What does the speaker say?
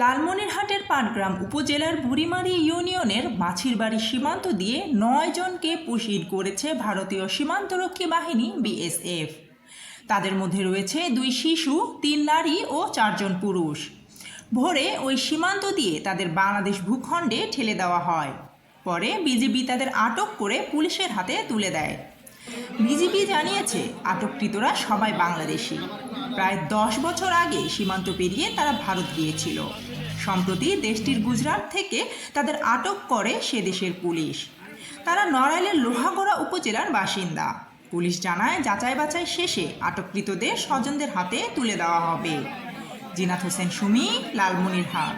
লালমনিরহাটের পাটগ্রাম উপজেলার বুড়িমারি ইউনিয়নের মাছিরবাড়ি সীমান্ত দিয়ে নয় জনকে পুশির করেছে ভারতীয় সীমান্তরক্ষী বাহিনী বিএসএফ। তাদের মধ্যে রয়েছে দুই শিশু, তিন নারী ও চারজন পুরুষ। ভোরে ওই সীমান্ত দিয়ে তাদের বাংলাদেশ ভূখণ্ডে ঠেলে দেওয়া হয়। পরে বিজিবি তাদের আটক করে পুলিশের হাতে তুলে দেয়। বিজিবি জানিয়েছে, আটককৃতরা সবাই বাংলাদেশি। প্রায় দশ বছর আগে সীমান্ত পেরিয়ে তারা ভারত গিয়েছিল। সম্প্রতি দেশটির গুজরাট থেকে তাদের আটক করে সে দেশের পুলিশ। তারা নড়াইলের লোহাগড়া উপজেলার বাসিন্দা। পুলিশ জানায় যাচাই বাছাই শেষে আটককৃতদের স্বজনদের হাতে তুলে দেওয়া হবে। জিনাত হোসেন সুমি, লালমনিরহাট।